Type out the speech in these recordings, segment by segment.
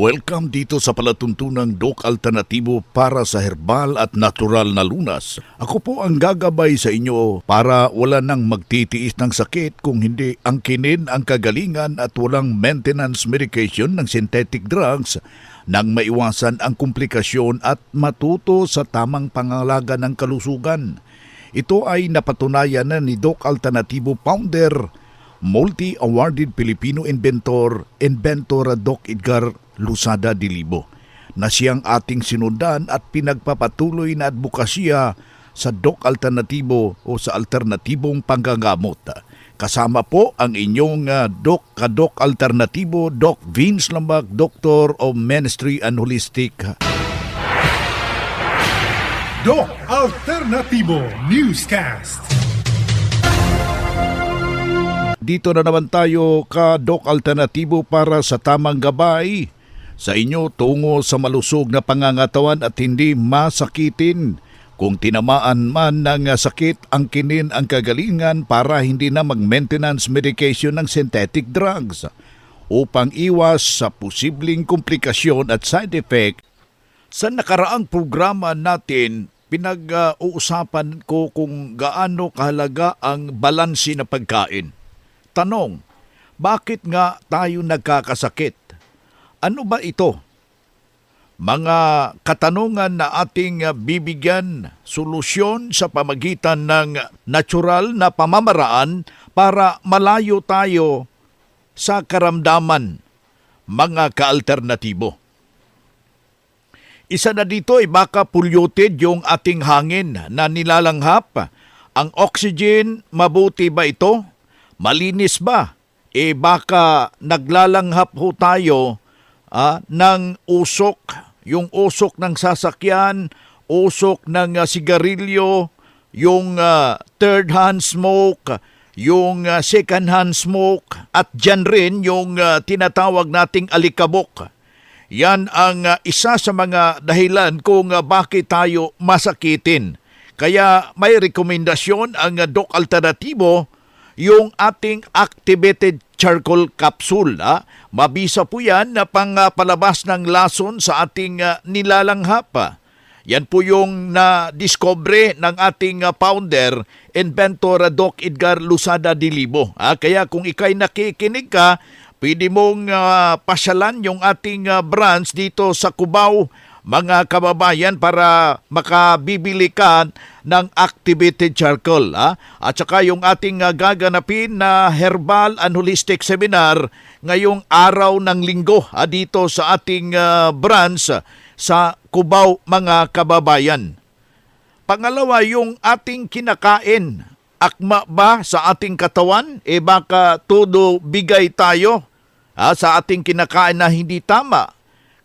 Welcome dito sa palatuntunang Dok Alternatibo para sa herbal at natural na lunas. Ako po ang gagabay sa inyo para wala nang magtitiis ng sakit kung hindi angkinin ang kagalingan at walang maintenance medication ng synthetic drugs nang maiwasan ang komplikasyon at matuto sa tamang pangalaga ng kalusugan. Ito ay napatunayan na ni Doc Alternatibo founder multi-awarded Filipino inventor, inventor Doc Edgar Lusada Dilibo, na siyang ating sinundan at pinagpapatuloy na advokasya sa Doc Alternatibo o sa alternatibong panggagamot. Kasama po ang inyong uh, Doc Kadok Alternatibo, Doc Vince Lambag, Doctor of Ministry and Holistic Doc Alternativo Newscast. Dito na naman tayo ka Doc Alternatibo para sa tamang gabay sa inyo tungo sa malusog na pangangatawan at hindi masakitin. Kung tinamaan man ng sakit, ang kinin ang kagalingan para hindi na mag-maintenance medication ng synthetic drugs upang iwas sa posibleng komplikasyon at side effect. Sa nakaraang programa natin, pinag-uusapan ko kung gaano kahalaga ang balansi na pagkain. Tanong, bakit nga tayo nagkakasakit? Ano ba ito? Mga katanungan na ating bibigyan solusyon sa pamagitan ng natural na pamamaraan para malayo tayo sa karamdaman, mga kaalternatibo. Isa na dito ay baka polluted yung ating hangin na nilalanghap. Ang oxygen, mabuti ba ito? Malinis ba? E baka naglalanghap ho tayo ah, ng usok, yung usok ng sasakyan, usok ng ah, sigarilyo, yung ah, third hand smoke, yung ah, second hand smoke, at dyan rin yung ah, tinatawag nating alikabok. Yan ang ah, isa sa mga dahilan kung ah, bakit tayo masakitin. Kaya may rekomendasyon ang ah, Doc Alternatibo yung ating activated charcoal capsule. Ah. Mabisa po yan na pang ah, ng lason sa ating ah, nilalanghap. ah. Yan po yung na-discover ng ating ah, founder, inventor ah, Doc Edgar Lusada Dilibo. Ah, kaya kung ikay nakikinig ka, pwede mong ah, pasyalan yung ating ah, branch dito sa Cubao, mga kababayan para makabibili ka ng activated charcoal. Ha? At saka yung ating ah, gaganapin na herbal and holistic seminar ngayong araw ng linggo ha, dito sa ating ah, branch sa Cubao mga kababayan. Pangalawa, yung ating kinakain. Akma ba sa ating katawan? E baka todo bigay tayo ha, sa ating kinakain na hindi tama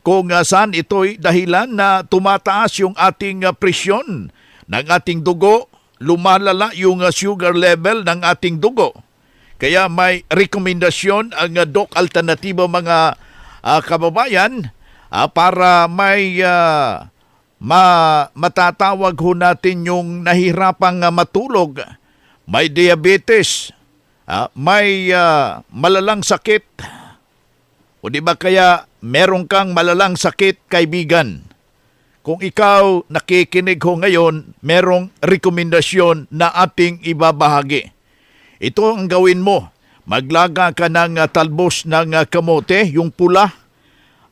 kung uh, saan ito'y dahilan na tumataas yung ating uh, presyon ng ating dugo, lumalala yung uh, sugar level ng ating dugo. Kaya may rekomendasyon ang uh, Doc Alternatibo mga uh, kababayan uh, para may uh, ma matatawag ho natin yung nahirapang matulog, may diabetes, uh, may uh, malalang sakit, o di ba kaya meron kang malalang sakit, kaibigan? kung ikaw nakikinig ho ngayon, merong rekomendasyon na ating ibabahagi. Ito ang gawin mo. Maglaga ka ng ah, talbos ng ah, kamote, yung pula,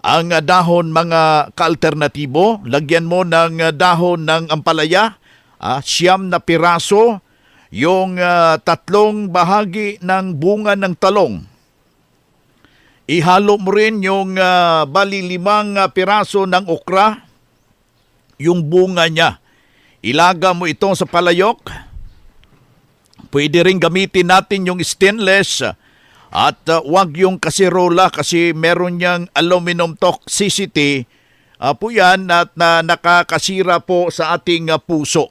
ang ah, dahon mga kaalternatibo, lagyan mo ng ah, dahon ng ampalaya, ah, siyam na piraso, yung ah, tatlong bahagi ng bunga ng talong. Ihalo mo rin yung ah, bali limang ah, piraso ng okra, yung bunga niya. Ilaga mo ito sa palayok. Pwede rin gamitin natin yung stainless ah, at uh, wag yung kasirola kasi meron niyang aluminum toxicity ah, po yan at na nakakasira po sa ating ah, puso.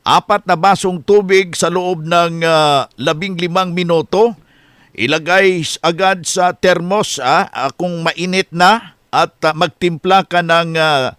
Apat na basong tubig sa loob ng ah, labing limang minuto. Ilagay agad sa termos ah, ah, kung mainit na at ah, magtimpla ka ng ah,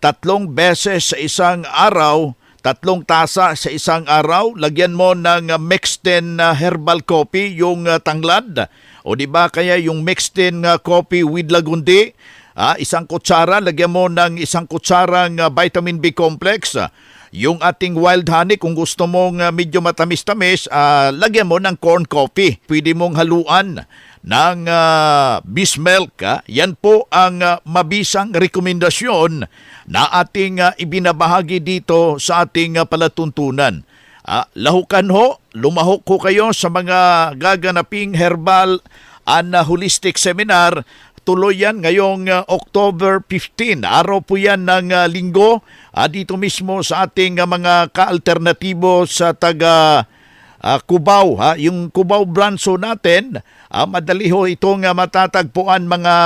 tatlong beses sa isang araw, tatlong tasa sa isang araw, lagyan mo ng uh, Mexten uh, herbal coffee, yung uh, tanglad. O di ba kaya yung Mexten uh, coffee with lagundi, ah, isang kutsara, lagyan mo ng isang kutsarang uh, vitamin B complex. ah. Yung ating wild honey, kung gusto mong uh, medyo matamis-tamis, ah, lagyan mo ng corn coffee. Pwede mong haluan ng uh, bismilk. ah. Yan po ang ah, mabisang rekomendasyon na ating ah, ibinabahagi dito sa ating ah, palatuntunan. Ah, lahukan ho, lumahok ho kayo sa mga gaganaping herbal and ah, holistic seminar. Tuloy yan ngayong ah, October 15. Araw po yan ng ah, linggo ah, dito mismo sa ating ah, mga kaalternatibo sa taga Ah, Cubao, ha? yung Cubao branch ho natin, ah, madali ho itong ah, matatagpuan mga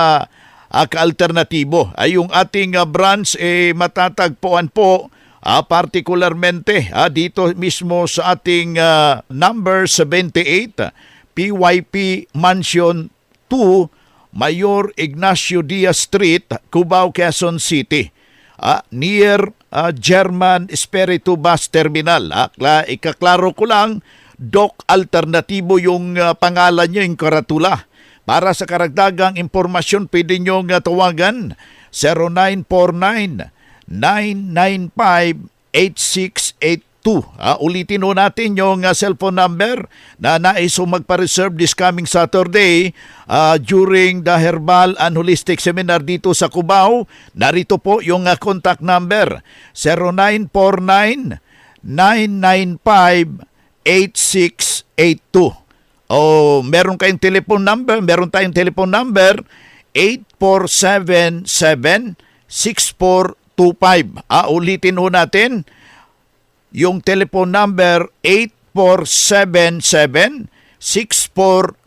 ah, kaalternatibo. Ay yung ating ah, branch eh, matatagpuan po ah, partikularmente ah, dito mismo sa ating ah, number 78 PYP Mansion 2 Mayor Ignacio Diaz Street, Cubao, Quezon City ah, near ah, German Espiritu Bus Terminal. Ah, kla- ikaklaro ko lang, Doc Alternatibo yung ah, pangalan niya, yung karatula. Para sa karagdagang impormasyon, pwede nyo nga tawagan 0949 995 8682. Ah, ulitin natin yung ah, cellphone number na nais magpa-reserve this coming Saturday ah, during the Herbal and Holistic Seminar dito sa Cubao. Narito po yung ah, contact number 0949 995 8682. O meron kayong telephone number, meron tayong telephone number 8477-6425. Ah, ulitin ho natin yung telephone number 8477-6425.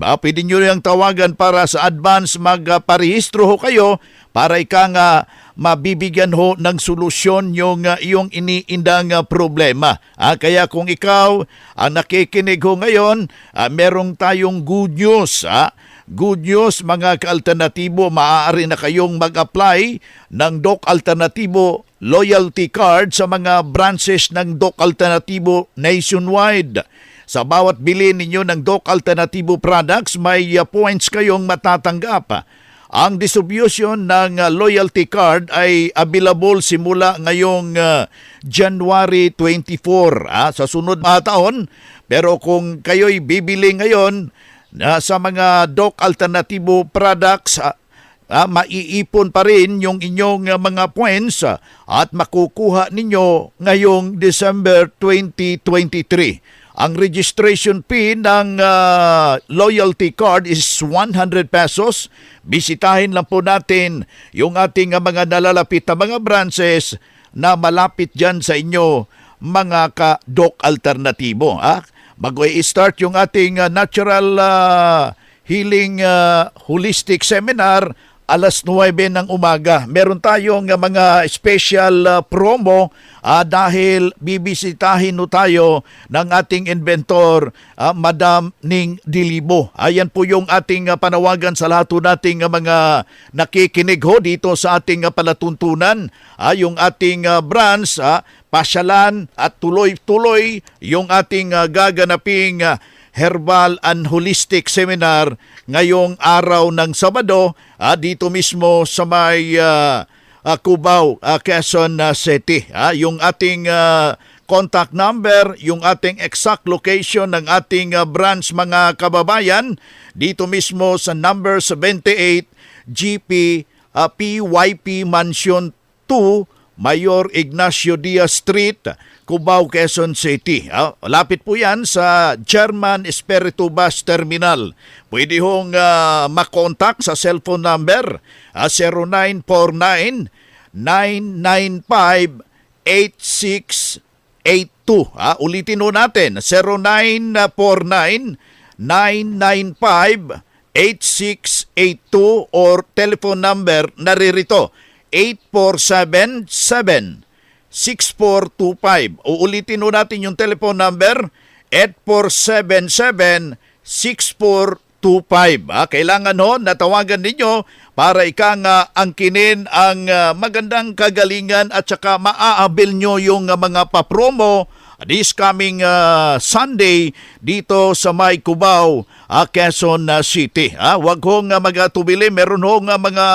Ah, pwede nyo yung tawagan para sa advance magparehistro ho kayo para ika nga mabibigyan ho ng solusyon yung uh, iniindang uh, problema. Ah, kaya kung ikaw ang nakikinig ho ngayon, ah, merong tayong good news. Ah. Good news mga kaalternatibo, maaari na kayong mag-apply ng Doc Alternatibo loyalty card sa mga branches ng Doc Alternatibo nationwide. Sa bawat bili ninyo ng Doc Alternatibo products, may uh, points kayong matatanggap. Ang distribution ng uh, loyalty card ay available simula ngayong uh, January 24 ah, sa sunod na taon. Pero kung kayo'y bibili ngayon na sa mga Doc Alternatibo products, ah, ah, maiipon pa rin yung inyong ah, mga points ah, at makukuha ninyo ngayong December 2023. Ang registration fee ng ah, loyalty card is 100 pesos. Bisitahin lang po natin yung ating ah, mga nalalapit na mga branches na malapit dyan sa inyo mga ka-doc alternatibo. Ah? Bago i-start yung ating ah, natural ah, healing ah, holistic seminar, alas 9 ng umaga. Meron tayong uh, mga special uh, promo uh, dahil bibisitahin no tayo ng ating inventor, uh, Madam Ning Dilibo. Ayan po yung ating uh, panawagan sa lahat po nating uh, mga nakikinig ho dito sa ating uh, palatuntunan. Uh, yung ating uh, branch, uh, pasyalan at tuloy-tuloy yung ating uh, gaganaping uh, Herbal and Holistic Seminar ngayong araw ng Sabado ah, dito mismo sa may ah, ah, Cubao, ah, Quezon City. Ah, yung ating ah, contact number, yung ating exact location ng ating ah, branch mga kababayan dito mismo sa number 78 GP ah, PYP Mansion 2 Mayor Ignacio Diaz Street, Cubao, Quezon City. Ah, lapit po yan sa German Espiritu Bus Terminal. Pwede hong ah, makontak sa cellphone number ah, 0949 995 8682. Ah, ulitin ho natin, 0949 995 8682 or telephone number naririto 8477 6425. Uulitin ho natin yung telephone number 8477 6425. Ah, kailangan ho natawagan ninyo para ika nga angkinin ang ah, magandang kagalingan at saka maaabil nyo yung ah, mga papromo this coming ah, Sunday dito sa May Cubao, ah, Quezon ah, City. Ah, wag hong uh, magatubili, meron hong ah, mga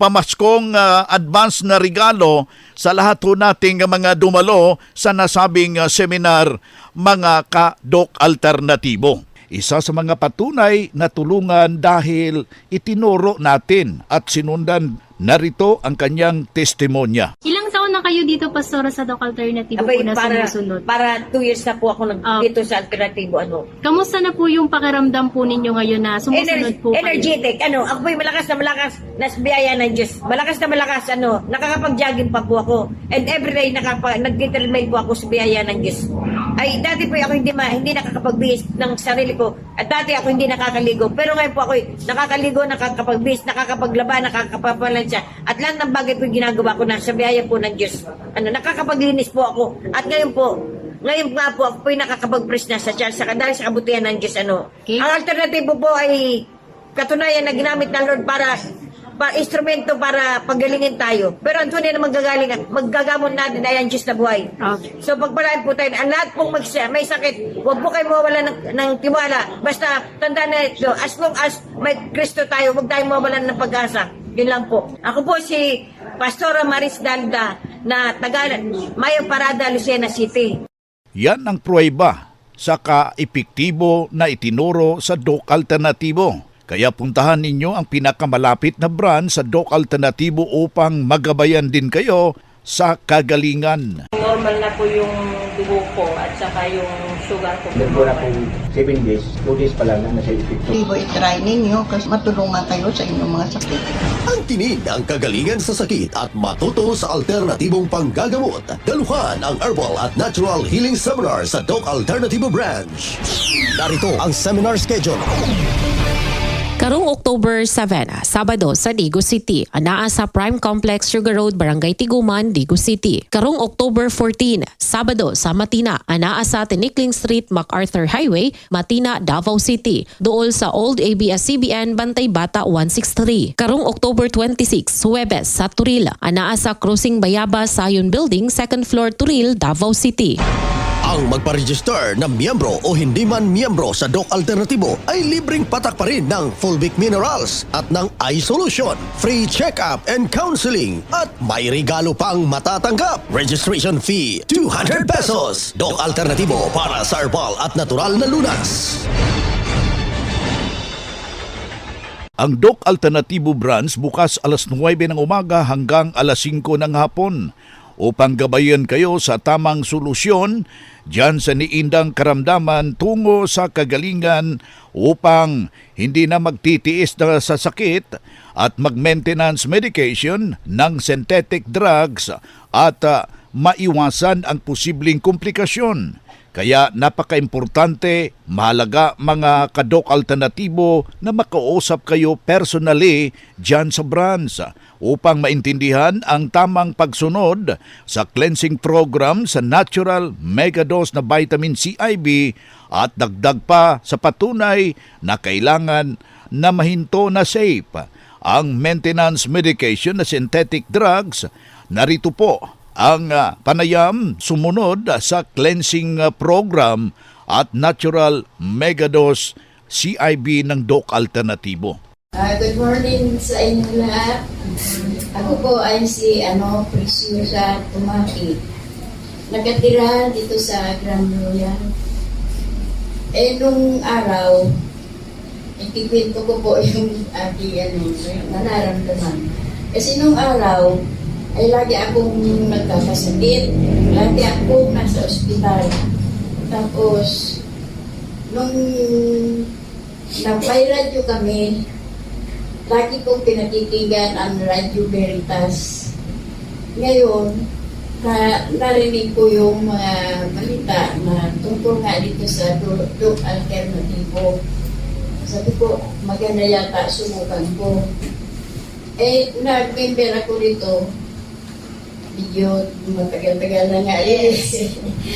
pamaskong ah, advance na regalo sa lahat ho nating mga dumalo sa nasabing ah, seminar mga kadok alternatibo. Isa sa mga patunay na tulungan dahil itinuro natin at sinundan narito ang kanyang testimonya. Ilang na kayo dito, Pastora, sa Doc Alternative Abay, po na para, sumusunod? para two years na po ako nag, Ah. dito sa alternatibo, ano. Kamusta na po yung pakiramdam po ninyo ngayon na sumusunod Ener- po kayo? energetic, ano, ako po'y malakas na malakas, nas biyaya ng Diyos. Malakas na malakas, ano, nakakapag-jogging pa po ako. And everyday, nakapa, nag-determine po ako sa biyaya ng Diyos. Ay, dati po ako hindi, ma, hindi nakakapag-bihis ng sarili ko. At dati ako hindi nakakaligo. Pero ngayon po ako nakakaligo, nakakapag-bihis, nakakapaglaba, nakakapapalansya. At lahat ng bagay po yung ginagawa ko na sa biyaya po ng Diyos. Ano, nakakapaglinis po ako. At ngayon po, ngayon nga po, ako po yung nakakapag-press na sa chance, sa dahil sa kabutihan ng Diyos, ano. Okay. Ang alternatibo po ay katunayan na ginamit ng Lord para pa instrumento para paggalingin tayo. Pero ang tunay na maggagaling, maggagamon natin ay ang Diyos na buhay. Okay. So pagpalaan po tayo, ang lahat pong mag may sakit, huwag po kayo mawala ng, ng tiwala. Basta tanda na ito, as long as may Kristo tayo, huwag tayong mawalan ng pag-asa. Yun lang po. Ako po si Pastora Maris Dalda na taga Mayo Parada, Lucena City. Yan ang pruweba sa kaepektibo na itinuro sa Doc Alternatibo. Kaya puntahan ninyo ang pinakamalapit na branch sa Doc Alternatibo upang magabayan din kayo sa kagalingan. Normal na po yung dugo ko at saka yung sugar ko. Nagmula po 7 days, 2 days pa lang na nasa epekto. Ibo i-try ninyo kasi matulungan kayo sa inyong mga sakit. Ang tinig ang kagalingan sa sakit at matuto sa alternatibong panggagamot. Daluhan ang Herbal at Natural Healing Seminar sa Doc Alternativo Branch. Narito ang seminar schedule. Karong October 7, Sabado sa Digo City, anaa sa Prime Complex Sugar Road, Barangay Tiguman, Digo City. Karong October 14, Sabado sa Matina, anaa sa Tinikling Street, MacArthur Highway, Matina, Davao City. Duol sa Old ABS-CBN, Bantay Bata 163. Karong October 26, Huwebes sa Turil, anaa sa Cruising Bayaba, Sayon Building, 2nd floor, Turil, Davao City. Ang magpa-register na miyembro o hindi man miyembro sa Doc Alternatibo ay libreng patak pa rin ng Fulvic Minerals at ng iSolution, free check-up and counseling at may regalo pang matatanggap. Registration fee 200 pesos. Doc Alternatibo para sa herbal at natural na lunas. Ang Doc Alternatibo Branch bukas alas 9 ng umaga hanggang alas 5 ng hapon upang gabayan kayo sa tamang solusyon dyan sa niindang karamdaman tungo sa kagalingan upang hindi na magtitiis na sa sakit at mag-maintenance medication ng synthetic drugs at ah, maiwasan ang posibleng komplikasyon. Kaya napaka-importante, mahalaga mga kadok alternatibo na makausap kayo personally dyan sa branch upang maintindihan ang tamang pagsunod sa cleansing program sa natural megadose na vitamin CIB at dagdag pa sa patunay na kailangan na mahinto na safe ang maintenance medication na synthetic drugs. Narito po ang ah, panayam sumunod sa cleansing ah, program at natural megadose CIB ng Doc Alternatibo. Ah, good morning sa inyo lahat. Ako po ay si ano, Preciosa Tumaki. Nakatira dito sa Grand Royal. Eh, nung araw, ikikwento ko po yung aking ano, nararamdaman. Kasi nung araw, ay lagi akong nagkakasakit. Lagi akong nasa ospital. Tapos, nung nag-may radyo kami, lagi kong pinatikigan ang Radyo Veritas. Ngayon, na, narinig ko yung mga balita na tungkol nga dito sa do- Doc Alternativo. Sabi ko, maganda yata, subukan ko. Eh, nag-member ako dito. Medyo matagal-tagal na nga eh.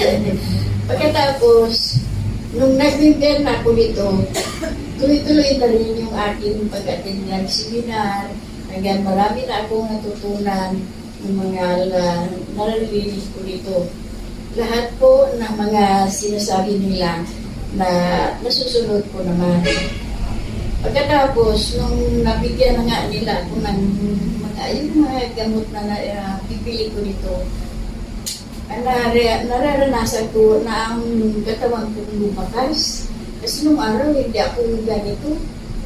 Pagkatapos, nung nag-member na ako dito, tuloy-tuloy na rin yung aking pag-attend ng seminar. Hanggang marami na akong natutunan ng mga uh, naririnig ko dito. Lahat po ng mga sinasabi nila na nasusunod ko naman. Pagkatapos, nung nabigyan na nga nila ako ng mga, yung mga gamot na uh, pipili ko dito, ah, nare, nararanasan ko na ang katawan ko lumakas. Kasi nung araw, hindi ako ganito.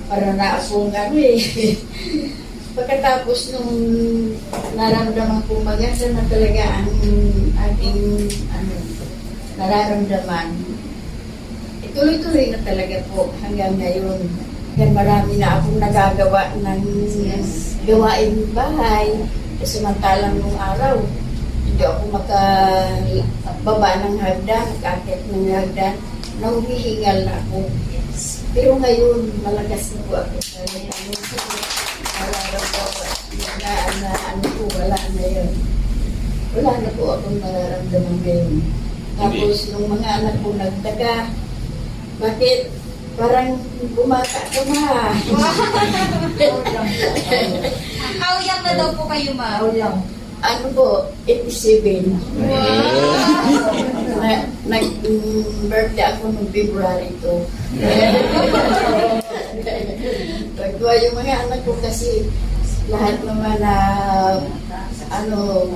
Para na akong ano eh. Pagkatapos nung naramdaman ko maganda na talaga ang ating ano, nararamdaman, ituloy-tuloy na talaga po hanggang ngayon. Yan marami na akong nagagawa ng gawain bahay. Samantalang nung araw, hindi ako makababa ng hagdan, kakit ng hagdan, na humihingal na ako. Pero ngayon, malakas na po ako sa ano, nararamdaman na, na ano po, wala na yun. Wala na po akong nararamdaman ngayon. Tapos, nung mga anak ko nagtaga, bakit parang bumata ka ma? How young na daw po kayo, ma'am? ano po, 87. na, nag-birthday ako noong February 2. Pagkuha yung mga anak ko kasi lahat naman na ano,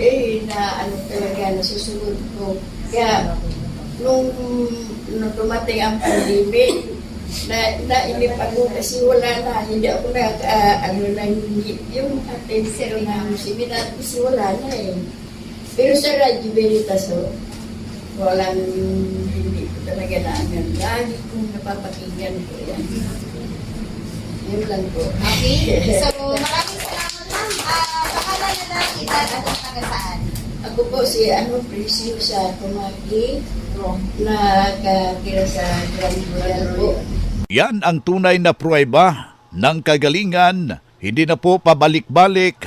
eh, na ano talaga, nasusunod ko. Kaya, nung, nung dumating ang pandemic, na nainip ako kasi wala na, hindi ako na, ah, ano na, hindi, yung sir ng seminar kasi wala na eh. Pero sa Radyo Veritas, oh, walang, hindi ko talaga na, ano, lagi kong napapakinggan ko yan. Yun lang po. Okay? So, maraming salamat, ma'am. Ah, pangalan na lang, edad at ang taga saan? Ako po si ano, Preciosa Tumaki, na katira sa Grand po. Yan ang tunay na pruweba ng kagalingan. Hindi na po pabalik-balik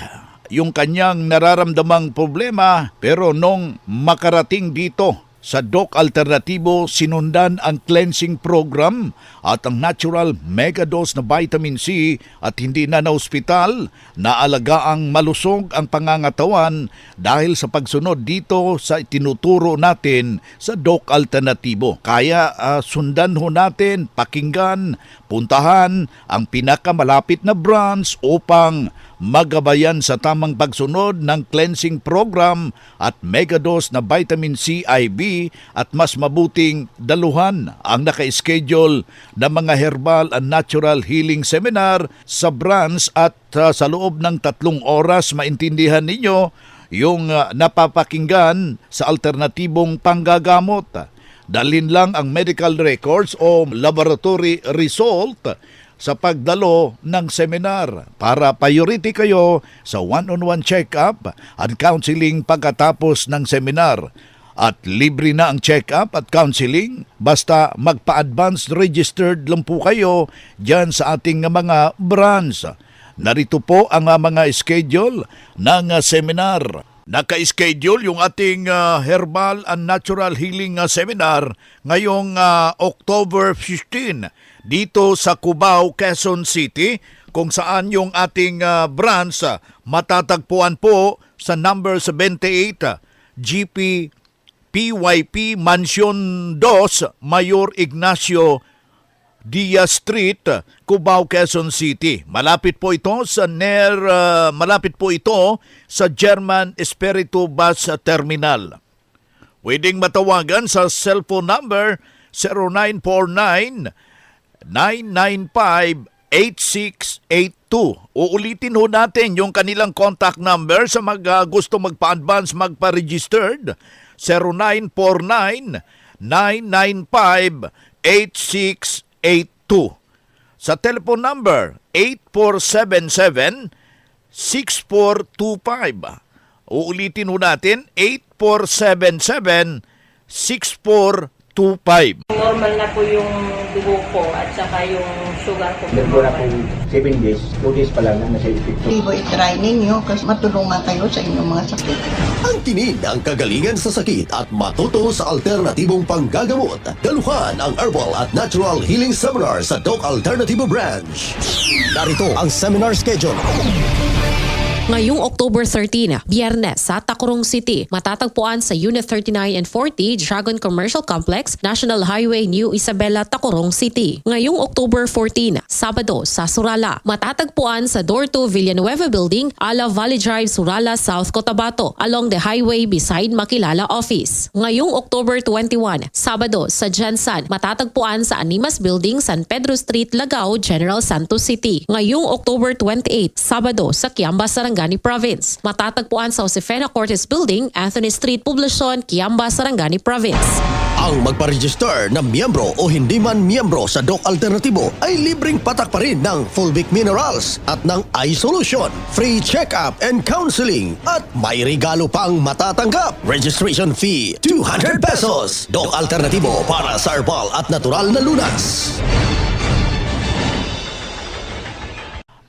yung kanyang nararamdamang problema pero nung makarating dito sa Doc Alternatibo, sinundan ang cleansing program at ang natural megadose na vitamin C at hindi na na ospital, naalaga ang malusog ang pangangatawan dahil sa pagsunod dito sa itinuturo natin sa Doc Alternatibo. Kaya ah, sundan ho natin, pakinggan, puntahan ang pinakamalapit na branch upang magabayan sa tamang pagsunod ng cleansing program at megadose na vitamin C IB at mas mabuting daluhan ang naka-schedule na mga herbal and natural healing seminar sa branch at uh, sa loob ng tatlong oras maintindihan ninyo yung uh, napapakinggan sa alternatibong panggagamot. Dalhin lang ang medical records o laboratory result sa pagdalo ng seminar para priority kayo sa one-on-one check-up at counseling pagkatapos ng seminar. At libre na ang check-up at counseling basta magpa-advanced registered lang po kayo dyan sa ating mga branch. Narito po ang mga schedule ng seminar. Naka-schedule yung ating uh, Herbal and Natural Healing uh, Seminar ngayong uh, October 15 dito sa Cubao, Quezon City kung saan yung ating uh, branch uh, matatagpuan po sa number 78 uh, GP PYP Mansion 2 Mayor Ignacio Diaz Street, Cubao, Quezon City. Malapit po ito sa near ah, malapit po ito sa German Espiritu Bus Terminal. Pwedeng matawagan sa cellphone number 0949 995-8682. Uulitin ho natin yung kanilang contact number sa mag ah, gusto magpa-advance, magpa-registered. 0949-995-8682. Sa telephone number 8477-6425. Uulitin ho natin 8477-6425. Normal na po yung dugo ko at saka yung sugar ko. Meron na po 7 days, 2 days pa lang na nasa epekto. Tibo i-try ninyo kasi matulungan kayo sa inyong mga sakit. Ang tinin ang kagalingan sa sakit at matuto sa alternatibong panggagamot. Daluhan ang Herbal at Natural Healing Seminar sa Doc Alternativo Branch. Narito ang seminar schedule. Ngayong October 13, Biyernes sa Tacorong City, matatagpuan sa Unit 39 and 40 Dragon Commercial Complex, National Highway New Isabela, Tacorong City. Ngayong October 14, Sabado sa Surala, matatagpuan sa Door 2 Villanueva Building, Ala Valley Drive, Surala, South Cotabato, along the highway beside Makilala Office. Ngayong October 21, Sabado sa Jansan, matatagpuan sa Animas Building, San Pedro Street, Lagao, General Santos City. Ngayong October 28, Sabado sa Sarangani Province. Matatagpuan sa Josefina Cortes Building, Anthony Street, Poblacion, Kiamba, Sarangani Province. Ang magpa-register na miyembro o hindi man miyembro sa Doc Alternatibo ay libreng patak pa rin ng Fulvic Minerals at ng iSolution, free check-up and counseling at may regalo pang matatanggap. Registration fee 200 pesos. Doc Alternatibo para sa herbal at natural na lunas.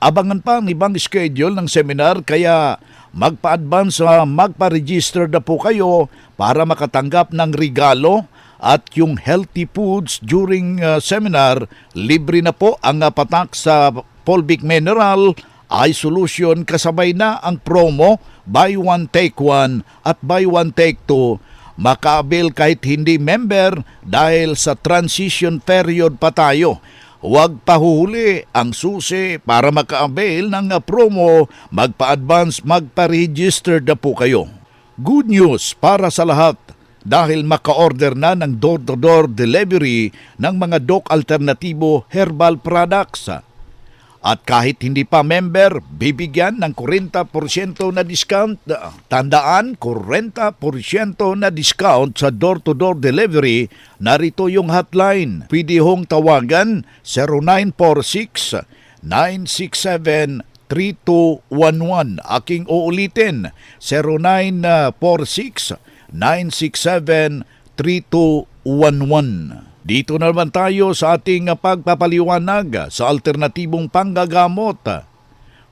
Abangan pa ang ibang schedule ng seminar kaya magpa-advance sa magpa-register na po kayo para makatanggap ng regalo at yung healthy foods during uh, seminar, libre na po ang uh, patak sa Polvic Mineral. iSolution kasabay na ang promo buy one take one at buy one take two. Makaabil kahit hindi member dahil sa transition period pa tayo. Huwag pahuhuli ang susi para maka-avail ng promo, magpa-advance, magpa-register na po kayo. Good news para sa lahat dahil maka-order na ng door-to-door delivery ng mga Doc Alternatibo Herbal Products. At kahit hindi pa member, bibigyan ng 40% na discount. Tandaan, 40% na discount sa door-to-door delivery. Narito yung hotline. Pwede hong tawagan 0946 967 3211. Aking uulitin, 0946 967 3211. Dito na naman tayo sa ating pagpapaliwanag sa alternatibong panggagamot.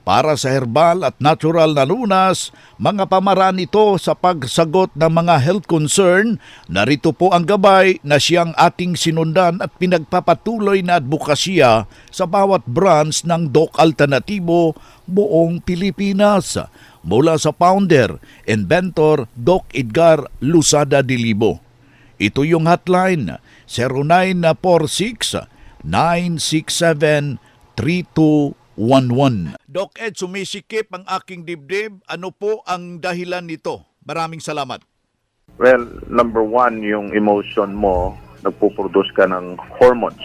Para sa herbal at natural na lunas, mga pamaraan ito sa pagsagot ng mga health concern, narito po ang gabay na siyang ating sinundan at pinagpapatuloy na advokasya sa bawat branch ng Doc Alternatibo buong Pilipinas. Mula sa founder, inventor Doc Edgar Lusada Dilibo. Ito yung hotline 0946 967 3211. Doc Ed, sumisikip ang aking dibdib. Ano po ang dahilan nito? Maraming salamat. Well, number one, yung emotion mo, nagpuproduce ka ng hormones.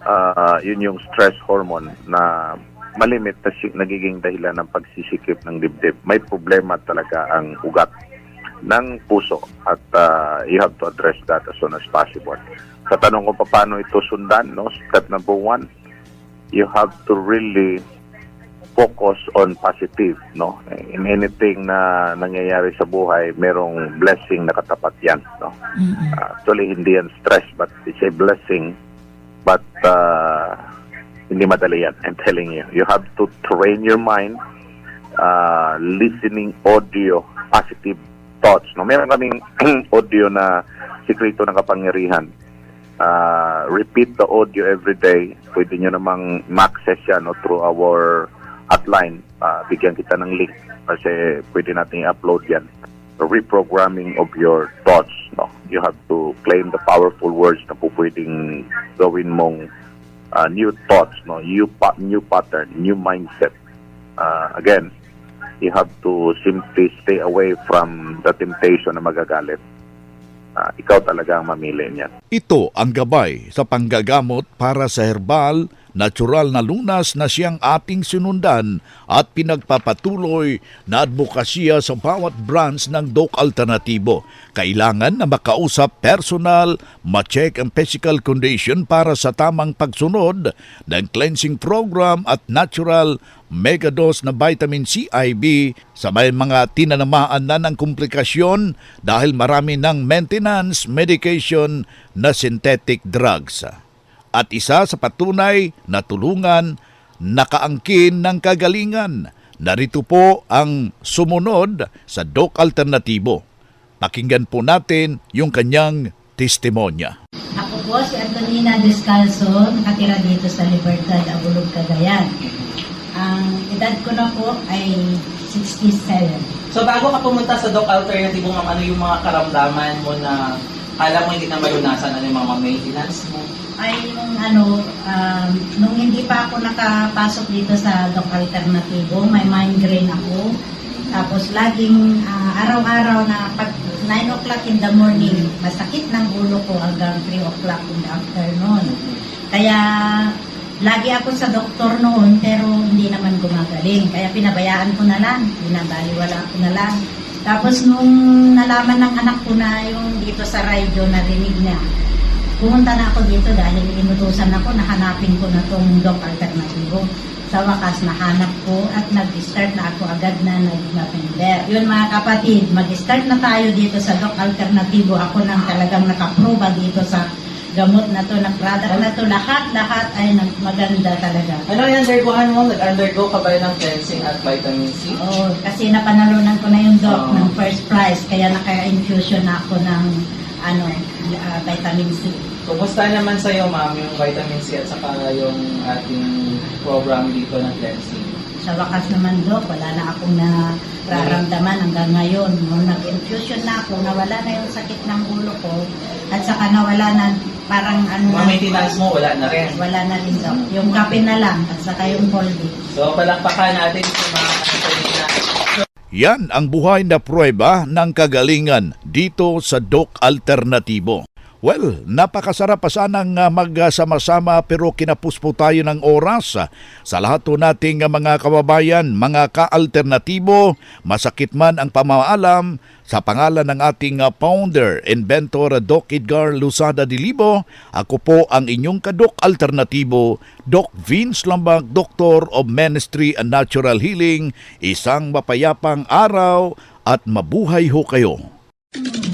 Ah, yun yung stress hormone na malimit na nagiging dahilan ng pagsisikip ng dibdib. May problema talaga ang ugat ng puso at ah, you have to address that as soon as possible. Sa tanong ko pa paano ito sundan, no? step number one, you have to really focus on positive, no? In anything na nangyayari sa buhay, merong blessing na katapat yan, no? Uh, actually, hindi yan stress, but it's a blessing. But uh, hindi madali yan, I'm telling you. You have to train your mind uh, listening audio, positive thoughts, no? Meron kaming audio na sikreto ng kapangyarihan. Uh, repeat the audio every day. Pwede nyo namang ma-access yan no, through our hotline. Uh, bigyan kita ng link kasi pwede natin i-upload yan. Reprogramming of your thoughts. No? You have to claim the powerful words na po pwedeng gawin mong uh, new thoughts, no, new pa- new pattern, new mindset. Uh, again, you have to simply stay away from the temptation na magagalit. Uh, ikaw talaga ang mamili niyan. Ito ang gabay sa panggagamot para sa herbal, natural na lunas na siyang ating sinundan at pinagpapatuloy na advokasya sa bawat branch ng Doc Alternatibo. Kailangan na makausap personal, ma-check ang physical condition para sa tamang pagsunod ng cleansing program at natural megadose na vitamin C IB sa may mga tinanamaan na ng komplikasyon dahil marami ng maintenance medication na synthetic drugs. At isa sa patunay na tulungan, nakaangkin ng kagalingan. Narito po ang sumunod sa Doc Alternatibo. Pakinggan po natin yung kanyang testimonya. Ako po si Antonina Descalzo, nakatira dito sa Libertad, Abulog, Cagayan. Ang edad ko na po ay 67. So bago ka pumunta sa Doc Alternative, ma'am, ano yung mga karamdaman mo na alam mo hindi na malunasan, ano yung mga maintenance mo? Ay yung ano, um, nung hindi pa ako nakapasok dito sa Doc Alternativo, may migraine ako. Tapos laging ah, araw-araw na pag 9 o'clock in the morning, masakit ng ulo ko hanggang 3 o'clock in the afternoon. Kaya lagi ako sa doktor noon pero hindi naman gumagaling. Kaya pinabayaan ko na lang, binabaliwala ko na lang. Tapos nung nalaman ng anak ko na yung dito sa radyo narinig niya, pumunta na ako dito dahil inutusan ako na hanapin ko na tong Doc Alternativo. Sa wakas, nahanap ko at nag-start na ako agad na nag-November. Yun mga kapatid, mag-start na tayo dito sa Doc Alternativo. Ako nang talagang nakaproba dito sa gamot na to, na product na to. Lahat-lahat ay maganda talaga. Ano yung undergohan mo? Nag-undergo ka ba ng cleansing at vitamin C? Oo, kasi napanalunan ko na yung doc Oo. ng first prize, kaya naka-infusion na ako ng ano, ah, vitamin C. Kumusta naman sa'yo, ma'am, yung vitamin C at saka yung ating program dito ng cleansing? Sa wakas naman, Dok, wala na akong nararamdaman hanggang ngayon. Nung nag-infusion na ako, nawala na yung sakit ng ulo ko. At saka nawala na, parang ano Mga na, maintenance mo, wala na rin. wala na rin, Dok. Yung kape na lang, at saka yung Colgate. So, palakpakan natin sa mga kanina. Yan ang buhay na prueba ng kagalingan dito sa Doc Alternatibo. Well, napakasarap pa sanang ah, magsama-sama pero kinapos po tayo ng oras. Sa lahat po nating ah, mga kababayan, mga ka-alternatibo, masakit man ang pamaalam, sa pangalan ng ating ah, founder, inventor Doc Edgar Lusada Dilibo, ako po ang inyong kadok alternatibo, Doc Vince Lambag, Doctor of Ministry and Natural Healing. Isang mapayapang araw at mabuhay ho kayo.